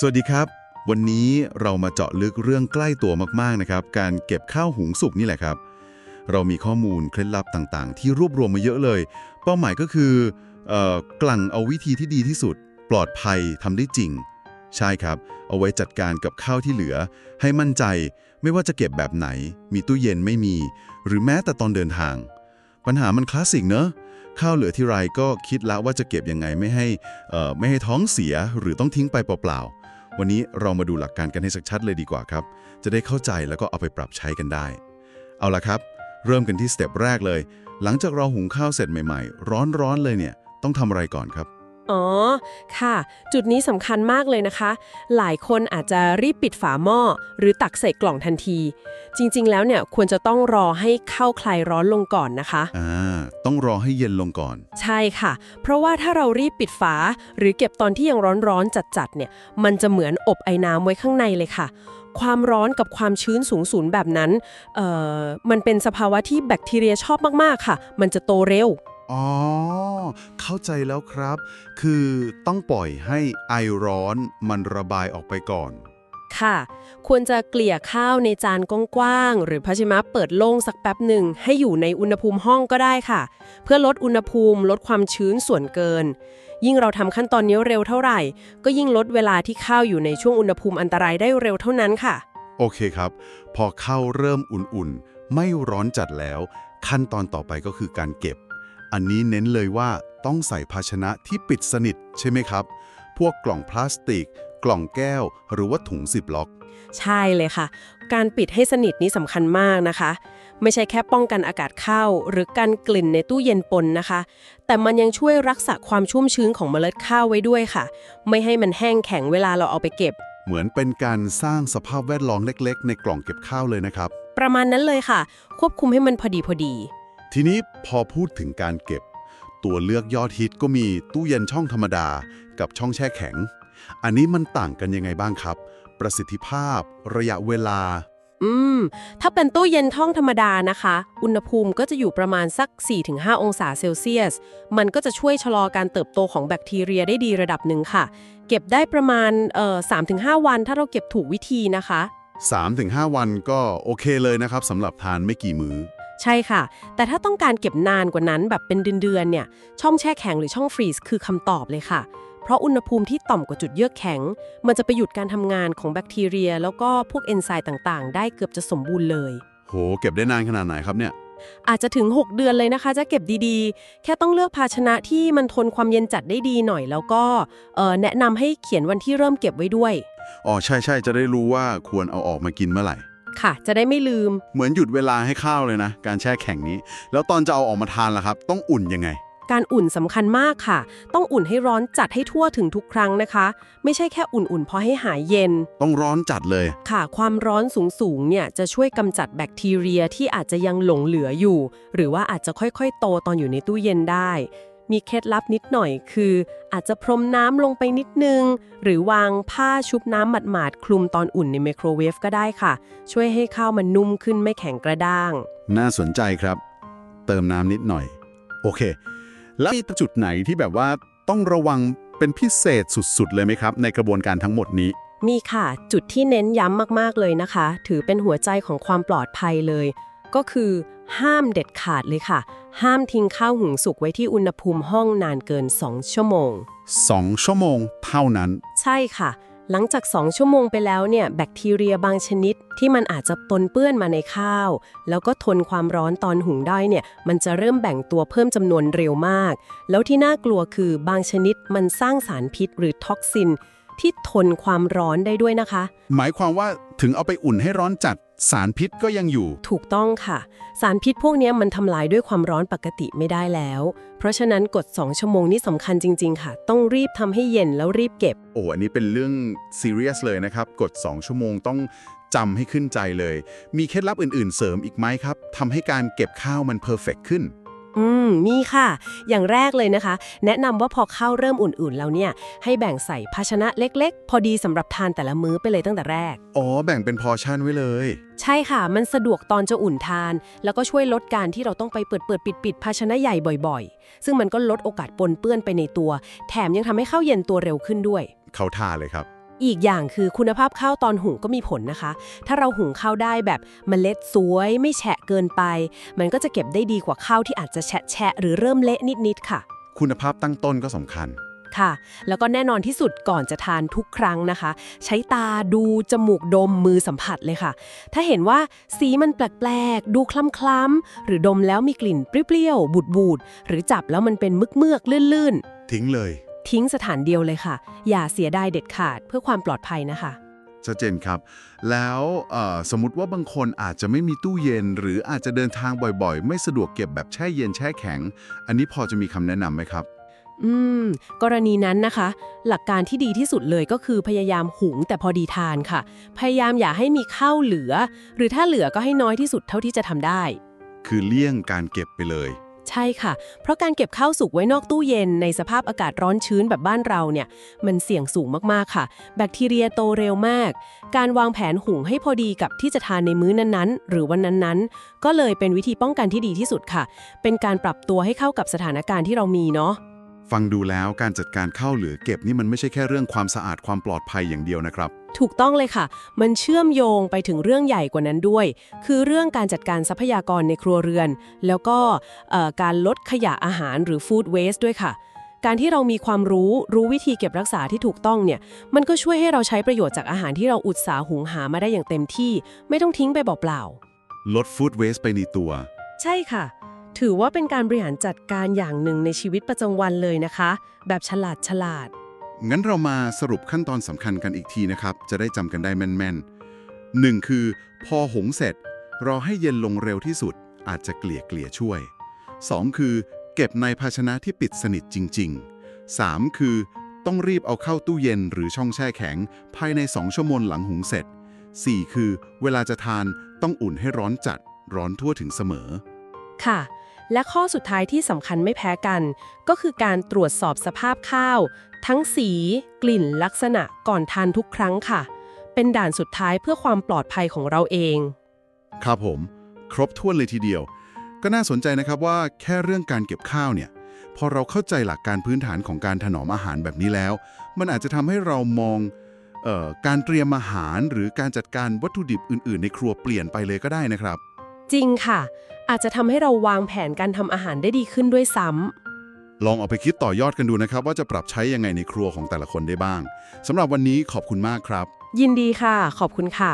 สวัสดีครับ วันนี้เรามาเจาะลึกเรื่องใกล้ตัวมากๆนะครับ การเก็บข้าวหุงสุกนี่แหละครับ เรามีข้อมูลเคล็ดลับต่างๆ ที่รวบรวมมาเยอะเลย เป้าหมายก็คือออกลั่งเอาวิธีที่ดีที่สุด ปลอดภัยทำได้จริง ใช่ครับ เอาไว้จัดการกับข้าวที่เหลือ ให้มั่นใจไม่ว่าจะเก็บแบบไหน มีตู้เย็นไม่มี หรือแม้แต่ตอนเดินทาง ปัญหามันคลาสสิกเนอะข้าวเหลือที่ไรก็คิดแล้วว่าจะเก็บยังไงไม่ให้ไม่ให้ท้องเสียหรือต้องทิ้งไปเปล่าๆ วันนี้เรามาดูหลักการกันให้สักชัดเลยดีกว่าครับ จะได้เข้าใจแล้วก็เอาไปปรับใช้กันได้ เอาละครับ เริ่มกันที่สเต็ปแรกเลย หลังจากเราหุงข้าวเสร็จใหม่ ๆ ร้อนๆเลยเนี่ย ต้องทำอะไรก่อนครับ อ๋อ ค่ะ จุดนี้สำคัญมากเลยนะคะ หลายคนอาจจะรีบปิดฝาหม้อ หรือตักใส่กล่องทันที จริงๆ แล้วเนี่ยควรจะต้องรอให้ข้าวคลายร้อนลงก่อนนะคะ อ่า ต้องรอให้เย็นลงก่อน ใช่ค่ะ เพราะว่าถ้าเรารีบปิดฝา หรือเก็บตอนที่ยังร้อนๆจัดๆเนี่ย มันจะเหมือนอบไอ้น้ำไว้ข้างในเลยค่ะ ความร้อนกับความชื้นสูงสูนแบบนั้น เอ่อ มันเป็นสภาวะที่แบคทีเรียชอบมากๆค่ะ มันจะโตเร็ว อ๋อ เข้าใจแล้วครับ คือต้องปล่อยให้ไอร้อนมันระบายออกไปก่อน ค่ะ ควรจะเกลี่ยข้าวในจานกว้างๆหรือภาชนะเปิดโล่งสักแป๊บหนึ่ง ให้อยู่ในอุณหภูมิห้องก็ได้ค่ะ เพื่อลดอุณหภูมิลดความชื้นส่วนเกิน ยิ่งเราทำขั้นตอนนี้เร็วเท่าไหร่ ก็ยิ่งลดเวลาที่ข้าวอยู่ในช่วงอุณหภูมิอันตรายได้เร็วเท่านั้นค่ะ โอเคครับ พอข้าวเริ่มอุ่นๆ ไม่ร้อนจัดแล้ว ขั้นตอนต่อไปก็คือการเก็บ อันนี้เน้นเลยว่าต้องใส่ภาชนะที่ปิดสนิทใช่ไหมครับ พวกกล่องพลาสติก กล่องแก้ว หรือว่าถุงซิปล็อก ใช่เลยค่ะ การปิดให้สนิทนี้สำคัญมากนะคะ ไม่ใช่แค่ป้องกันอากาศเข้า หรือกันกลิ่นในตู้เย็นปนนะคะ แต่มันยังช่วยรักษาความชุ่มชื้นของเมล็ดข้าวไว้ด้วยค่ะ ไม่ให้มันแห้งแข็งเวลาเราเอาไปเก็บ เหมือนเป็นการสร้างสภาพแวดล้อมเล็ก ๆ ในกล่องเก็บข้าวเลยนะครับ ประมาณนั้นเลยค่ะ ควบคุมให้มันพอดีพอดี ทีนี้พอพูดถึงการเก็บ ตัวเลือกยอดฮิตก็มีตู้เย็นช่องธรรมดา กับช่องแช่แข็ง อันนี้มันต่างกันยังไงบ้างครับ ประสิทธิภาพ ระยะเวลา อืม ถ้าเป็นตู้เย็นท่องธรรมดานะคะ อุณหภูมิก็จะอยู่ประมาณสัก 4-5 องศาเซลเซียส มันก็จะช่วยชะลอการเติบโตของแบคทีเรียได้ดีระดับหนึ่งค่ะ เก็บได้ประมาณเอ่อ3-5 วัน ถ้าเราเก็บถูกวิธีนะคะ 3-5 วันก็โอเคเลยนะครับสำหรับทานไม่กี่มื้อ ใช่ค่ะ แต่ถ้าต้องการเก็บนานกว่านั้นแบบเป็นเดือนๆเนี่ย ช่องแช่แข็งหรือช่องฟรีซคือคำตอบเลยค่ะ เพราะอุณหภูมิที่ต่ำกว่าจุดเยือกแข็ง มันจะไปหยุดการทำงานของแบคทีเรีย แล้วก็พวกเอนไซม์ต่างๆ ได้เกือบจะสมบูรณ์เลย โห เก็บได้นานขนาดไหนครับเนี่ย อาจจะถึง 6 เดือนเลยนะคะ จะเก็บดีๆ แค่ต้องเลือกภาชนะที่มันทนความเย็นจัดได้ดีหน่อย แล้วก็เอ่อแนะนำให้เขียนวันที่เริ่มเก็บไว้ด้วย อ๋อ ใช่ใช่จะได้รู้ว่าควรเอาออกมากินเมื่อไหร่ ค่ะ จะได้ไม่ลืม เหมือนหยุดเวลาให้ข้าวเลยนะ การแช่แข็งนี้ แล้วตอนจะเอาออกมาทานล่ะครับ ต้องอุ่นยังไง การอุ่นสำคัญมากค่ะ ต้องอุ่นให้ร้อนจัดให้ทั่วถึงทุกครั้งนะคะ ไม่ใช่แค่อุ่นๆพอให้หายเย็น ต้องร้อนจัดเลย ค่ะ ความร้อนสูงๆเนี่ยจะช่วยกำจัดแบคทีเรียที่อาจจะยังหลงเหลืออยู่ หรือว่าอาจจะค่อยๆ โตตอนอยู่ในตู้เย็นได้ มีเคล็ดลับนิดหน่อยคือ อาจจะพรมน้ำลงไปนิดนึง หรือวางผ้าชุบน้ำหมาดๆ คลุมตอนอุ่นในไมโครเวฟก็ได้ค่ะ ช่วยให้ข้าวมันนุ่มขึ้นไม่แข็งกระด้าง น่าสนใจครับ เติมน้ำนิดหน่อย โอเค แล้วมีจุดไหนที่แบบว่าต้องระวังเป็นพิเศษสุดๆ เลยไหมครับ ในกระบวนการทั้งหมดนี้ มีค่ะ จุดที่เน้นย้ำมากๆเลยนะคะ ถือเป็นหัวใจของความปลอดภัยเลย ก็คือห้ามเด็ดขาดเลยค่ะ ห้ามทิ้งข้าวหุงสุกไว้ที่อุณหภูมิห้องนานเกิน 2 ชั่วโมง 2 ชั่วโมงเท่านั้น ใช่ค่ะ หลังจาก 2 ชั่วโมงไปแล้วเนี่ยแบคทีเรียบางชนิดที่มันอาจจะปนเปื้อนมาในข้าว แล้วก็ทนความร้อนตอนหุงได้เนี่ยมันจะเริ่มแบ่งตัวเพิ่มจำนวนเร็วมาก แล้วที่น่ากลัวคือบางชนิดมันสร้างสารพิษหรือท็อกซินที่ทนความร้อนได้ด้วยนะคะ หมายความว่าถึงเอาไปอุ่นให้ร้อนจัด สารพิษก็ยังอยู่ ถูกต้องค่ะ สารพิษพวกเนี้ยมันทำลายด้วยความร้อนปกติไม่ได้แล้ว เพราะฉะนั้นกด2ชั่วโมงนี่สำคัญจริง ๆ ค่ะ ต้องรีบทำให้เย็นแล้วรีบเก็บ โอ้ อันนี้เป็นเรื่องซีเรียสเลยนะครับกด2ชั่วโมงต้องจำให้ขึ้นใจเลย มีเคล็ดลับอื่น ๆ เสริมอีกไหมครับทำให้การเก็บข้าวมันเพอร์เฟกขึ้น อืม มีค่ะ อย่างแรกเลยนะคะ แนะนำว่าพอข้าวเริ่มอุ่นๆ แล้วเนี่ย ให้แบ่งใส่ภาชนะเล็กๆ พอดีสำหรับทานแต่ละมื้อไปเลยตั้งแต่แรก อ๋อ แบ่งเป็นพอร์ชั่นไว้เลย ใช่ค่ะ มันสะดวกตอนจะอุ่นทาน แล้วก็ช่วยลดการที่เราต้องไปเปิดเปิดปิดปิดๆภาชนะใหญ่บ่อยๆ ซึ่งมันก็ลดโอกาสปนเปื้อนไปในตัว แถมยังทำให้ข้าวเย็นตัวเร็วขึ้นด้วย เขาท่าเลยครับ อีกอย่างคือคุณภาพข้าวตอนหุงก็มีผลนะคะ ถ้าเราหุงข้าวได้แบบเมล็ดสวยไม่แฉะเกินไป มันก็จะเก็บได้ดีกว่าข้าวที่อาจจะแฉะแฉะหรือเริ่มเละนิดๆค่ะ คุณภาพตั้งต้นก็สำคัญค่ะ แล้วก็แน่นอนที่สุดก่อนจะทานทุกครั้งนะคะ ใช้ตาดูจมูกดมมือสัมผัสเลยค่ะ ถ้าเห็นว่าสีมันแปลกๆ ดูคล้ำๆ หรือดมแล้วมีกลิ่นเปรี้ยวๆบูดๆ หรือจับแล้วมันเป็นเมือกๆลื่นทิ้งเลยๆ ทิ้งสถานเดียวเลยค่ะ อย่าเสียดายเด็ดขาดเพื่อความปลอดภัยนะคะ ชัดเจนครับ แล้วเอ่อสมมติว่าบางคนอาจจะไม่มีตู้เย็น หรืออาจจะเดินทางบ่อยๆ ไม่สะดวกเก็บแบบแช่เย็นแช่แข็ง อันนี้พอจะมีคำแนะนำไหมครับ อืม กรณีนั้นนะคะ หลักการที่ดีที่สุดเลยก็คือพยายามหุงแต่พอดีทานค่ะ พยายามอย่าให้มีข้าวเหลือ หรือถ้าเหลือก็ให้น้อยที่สุดเท่าที่จะทำได้ คือเลี่ยงการเก็บไปเลย ใช่ค่ะ เพราะการเก็บข้าวสุกไว้นอกตู้เย็นในสภาพอากาศร้อนชื้นแบบบ้านเราเนี่ย มันเสี่ยงสูงมากๆค่ะ แบคทีเรียโตเร็วมาก การวางแผนหุงให้พอดีกับที่จะทานในมื้อนั้นๆ หรือวันนั้นๆ ก็เลยเป็นวิธีป้องกันที่ดีที่สุดค่ะ เป็นการปรับตัวให้เข้ากับสถานการณ์ที่เรามีเนาะ ฟังดูแล้วการจัดการข้าวเหลือเก็บนี่มันไม่ใช่แค่เรื่องความสะอาดความปลอดภัยอย่างเดียวนะครับ ถูกต้องเลยค่ะ มันเชื่อมโยงไปถึงเรื่องใหญ่กว่านั้นด้วย คือเรื่องการจัดการทรัพยากรในครัวเรือน แล้วก็เอ่อการลดขยะอาหารหรือฟู้ดเวสต์ด้วยค่ะ การที่เรามีความรู้รู้วิธีเก็บรักษาที่ถูกต้องเนี่ย มันก็ช่วยให้เราใช้ประโยชน์จากอาหารที่เราอุตสาห์หุงหามาได้อย่างเต็มที่ ไม่ต้องทิ้งไปเปล่าลดฟู้ดเวสต์ไปในตัวๆใช่ค่ะ ถือว่าเป็นการบริหารจัดการอย่างหนึ่งในชีวิตประจำวันเลยนะคะ แบบฉลาดฉลาด งั้นเรามาสรุปขั้นตอนสำคัญกันอีกทีนะครับ จะได้จำกันได้แม่นๆหนึ่งคือ พอหุงเสร็จ รอให้เย็นลงเร็วที่สุด อาจจะเกลี่ยเกลี่ยช่วย 2. คือ เก็บในภาชนะที่ปิดสนิทจริง ๆ 3. คือ ต้องรีบเอาเข้าตู้เย็นหรือช่องแช่แข็ง ภายใน 2 ชั่วโมงหลังหุงเสร็จ 4. คือ เวลาจะทานต้องอุ่นให้ร้อนจัด ร้อนทั่วถึงเสมอ ค่ะ และข้อสุดท้ายที่สำคัญไม่แพ้กัน ก็คือการตรวจสอบสภาพข้าว ทั้งสี กลิ่น ลักษณะก่อนทานทุกครั้งค่ะ เป็นด่านสุดท้ายเพื่อความปลอดภัยของเราเอง ครับผม ครบถ้วนเลยทีเดียว ก็น่าสนใจนะครับว่าแค่เรื่องการเก็บข้าวเนี่ยพอเราเข้าใจหลักการพื้นฐานของการถนอมอาหารแบบนี้แล้ว มันอาจจะทำให้เรามองเอ่อการเตรียมอาหารหรือการจัดการวัตถุดิบอื่น ๆ ในครัวเปลี่ยนไปเลยก็ได้นะครับ จริงค่ะ อาจจะทำให้เราวางแผนการทำอาหารได้ดีขึ้นด้วยซ้ำ ลองเอาไปคิดต่อยอดกันดูนะครับ ว่าจะปรับใช้ยังไงในครัวของแต่ละคนได้บ้างสำหรับวันนี้ขอบคุณมากครับ ยินดีค่ะ ขอบคุณค่ะ